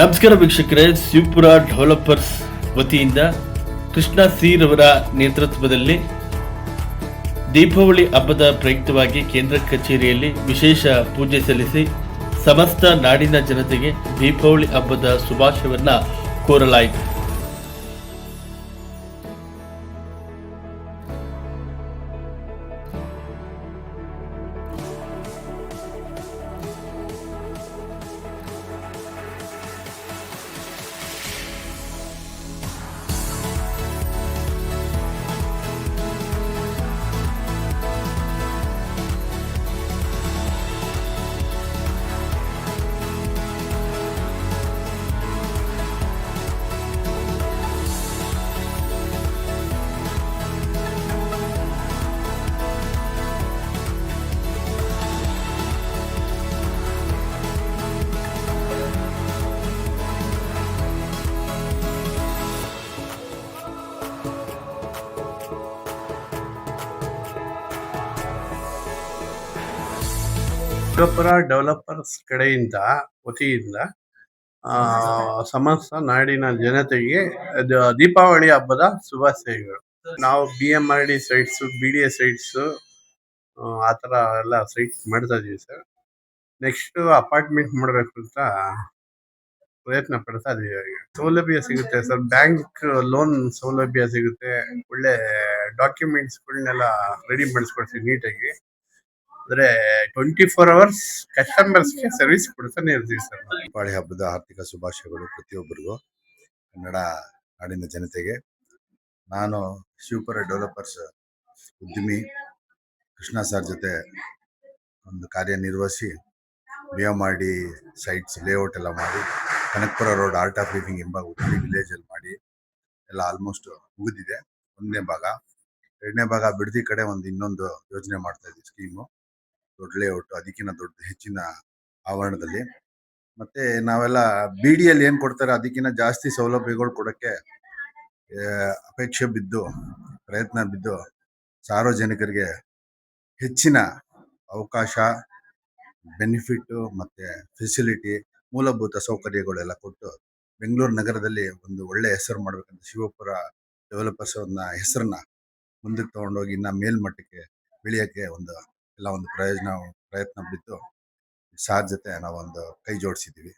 ನಮಸ್ಕಾರ ವೀಕ್ಷಕರೇ, ಶಿವಪುರ ಡೆವಲಪರ್ಸ್ ವತಿಯಿಂದ ಕೃಷ್ಣ ಸೀರವರ ನೇತೃತ್ವದಲ್ಲಿ ದೀಪಾವಳಿ ಹಬ್ಬದ ಪ್ರಯುಕ್ತವಾಗಿ ಕೇಂದ್ರ ಕಚೇರಿಯಲ್ಲಿ ವಿಶೇಷ ಪೂಜೆ ಸಲ್ಲಿಸಿ ಸಮಸ್ತ ನಾಡಿನ ಜನತೆಗೆ ದೀಪಾವಳಿ ಹಬ್ಬದ ಶುಭಾಶಯವನ್ನು ಕೋರಲಾಯಿತು. ಶಿವಪುರ ಡೆವಲಪರ್ಸ್ ಕಡೆಯಿಂದ ವತಿಯಿಂದ ಸಮಸ್ತ ನಾಡಿನ ಜನತೆಗೆ ದೀಪಾವಳಿ ಹಬ್ಬದ ಶುಭಾಶಯಗಳು. ನಾವು B M R D sites B D A sites ಆ ಥರ ಎಲ್ಲ ಸೈಟ್ಸ್ ಮಾಡ್ತಾ ಇದೀವಿ ಸರ್. ನೆಕ್ಸ್ಟ್ ಅಪಾರ್ಟ್ಮೆಂಟ್ ಮಾಡಬೇಕು ಅಂತ ಪ್ರಯತ್ನ ಪಡ್ತಾ ಇದೀವಿ ಸೌಲಭ್ಯ ಸಿಗುತ್ತೆ ಸರ್. ಬ್ಯಾಂಕ್ ಲೋನ್ ಸೌಲಭ್ಯ ಸಿಗುತ್ತೆ. ಒಳ್ಳೆ ಡಾಕ್ಯುಮೆಂಟ್ಸ್ಗಳನ್ನೆಲ್ಲ ರೆಡಿ ಮಾಡಿಸ್ಕೊಡ್ತೀವಿ ನೀಟಾಗಿ ಅಂದ್ರೆ ಟ್ವೆಂಟಿ ಫೋರ್ ಅವರ್ಸ್ ಕಸ್ಟಮರ್ಸ್ಗೆ ಸರ್ವಿಸ್ ಕೊಡ್ತಾನೆ ಇರ್ತೀವಿ ಸರ್. ದೀಪಾವಳಿ ಹಬ್ಬದ ಆರ್ಥಿಕ ಶುಭಾಶಯಗಳು ಪ್ರತಿಯೊಬ್ಬರಿಗೂ ಕನ್ನಡ ನಾಡಿನ ಜನತೆಗೆ. ನಾನು ಶಿವಪುರ ಡೆವಲಪರ್ಸ್ ಉದ್ಯಮಿ ಕೃಷ್ಣ ಸರ್ ಜೊತೆ ಒಂದು ಕಾರ್ಯನಿರ್ವಹಿಸಿ ಬಿ ಎಂ ಸೈಟ್ಸ್ ಲೇಔಟ್ ಎಲ್ಲ ಮಾಡಿ Kanakapura road art of living ಎಂಬ ಉದ್ಯಮಿ ವಿಲೇಜಲ್ಲಿ ಮಾಡಿ ಎಲ್ಲ ಆಲ್ಮೋಸ್ಟ್ ಮುಗಿದಿದೆ. ಒಂದನೇ ಭಾಗ. ಎರಡನೇ ಭಾಗ ಬಿಡದಿ ಕಡೆ ಒಂದು ಇನ್ನೊಂದು ಯೋಜನೆ ಮಾಡ್ತಾ ಇದ್ದೀವಿ ಸ್ಕೀಮು ದೊಡ್ಡ ಲೇಔಟ್ ಅದಕ್ಕಿಂತ ದೊಡ್ಡ ಹೆಚ್ಚಿನ ಆವರಣದಲ್ಲಿ. ಮತ್ತೆ ನಾವೆಲ್ಲ ಬಿ ಡಿಯಲ್ಲಿ ಏನ್ ಕೊಡ್ತಾರೆ ಅದಕ್ಕಿಂತ ಜಾಸ್ತಿ ಸೌಲಭ್ಯಗಳು ಕೊಡಕ್ಕೆ ಅಪೇಕ್ಷೆ ಬಿದ್ದು ಪ್ರಯತ್ನ ಬಿದ್ದು ಸಾರ್ವಜನಿಕರಿಗೆ ಹೆಚ್ಚಿನ ಅವಕಾಶ ಬೆನಿಫಿಟ್ ಮತ್ತೆ ಫೆಸಿಲಿಟಿ ಮೂಲಭೂತ ಸೌಕರ್ಯಗಳೆಲ್ಲ ಕೊಟ್ಟು ಬೆಂಗಳೂರು ನಗರದಲ್ಲಿ ಒಂದು ಒಳ್ಳೆ ಹೆಸರು ಮಾಡ್ಬೇಕಂತ ಶಿವಪುರ ಡೆವಲಪರ್ಸ್ ಹೆಸರನ್ನ ಮುಂದಕ್ಕೆ ತಗೊಂಡೋಗಿ ಇನ್ನ ಮೇಲ್ಮಟ್ಟಕ್ಕೆ ಬೆಳೆಯಕ್ಕೆ ಒಂದು ಎಲ್ಲ ಒಂದು ಪ್ರಯೋಜನ ಪ್ರಯತ್ನ ಬಿದ್ದು ಸಾಧ್ಯತೆ ನಾವೊಂದು ಕೈ ಜೋಡಿಸಿದ್ದೀವಿ.